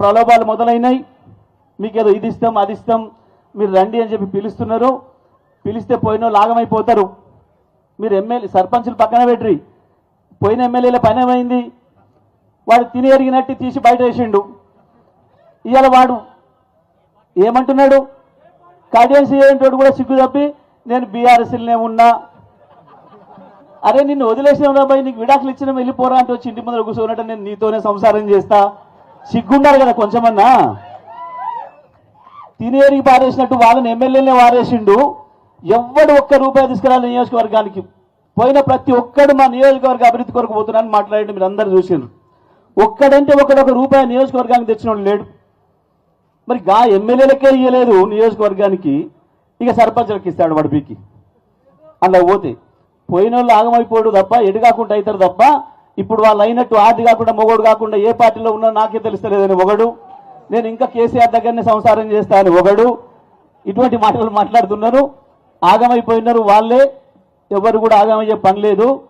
ప్రలోభాలు మొదలైనాయి. మీకు ఏదో ఇది ఇస్తాం అది ఇస్తాం మీరు రండి అని చెప్పి పిలుస్తున్నారు. పిలిస్తే పోయిన లాగమైపోతారు మీరు ఎమ్మెల్యే సర్పంచులు పక్కన పెట్టి పోయిన ఎమ్మెల్యేల పని ఏమైంది? వాడు తిని ఎరిగినట్టు తీసి బయట వేసిండు. ఇవాళ వాడు ఏమంటున్నాడు? కార్డియన్స్ ఏంటోడు కూడా సిగ్గు తప్పి నేను బీఆర్ఎస్ఎల్నే ఉన్నా. అరే నిన్ను వదిలేసిన రాబాయి నీకు విడాకులు ఇచ్చిన వెళ్ళిపోరా అంటే వచ్చి ఇంటి ముందర కూర్చోనట్టు నేను నీతోనే సంసారం చేస్తా. సిగ్గుండాలి కదా కొంచెమన్నా? తినేరికి పారేసినట్టు వాళ్ళని ఎమ్మెల్యేనే వారేసిండు. ఎవ్వడు ఒక్క రూపాయి తీసుకురాలి నియోజకవర్గానికి పోయిన ప్రతి ఒక్కడు మా నియోజకవర్గ అభివృద్ధి కొరకు పోతున్నాను మాట్లాడండి మీరు అందరు చూసిండ్రు. ఒక్కడంటే ఒకడొక ఒక రూపాయి నియోజకవర్గానికి తెచ్చినోడు లేడు. మరి గా ఎమ్మెల్యేలకే ఇయ్యలేదు నియోజకవర్గానికి ఇక సర్పంచులకు ఇస్తాడు పీకి. అలా పోతే పోయిన వాళ్ళు ఆగమైపోడు తప్ప ఎడుగాకుండా అవుతారు తప్ప ఇప్పుడు వాళ్ళు అయినట్టు ఆది కాకుండా మొగోడు కాకుండా ఏ పార్టీలో ఉన్నా నాకే తెలుస్తలేదని ఒకడు. నేను ఇంకా కేసీఆర్ దగ్గరనే సంసారం చేస్తాను ఒకడు. ఇటువంటి మాటలు మాట్లాడుతున్నారు. ఆగమైపోయినారు వాళ్ళే. ఎవరు కూడా ఆగమయ్యే పని లేదు.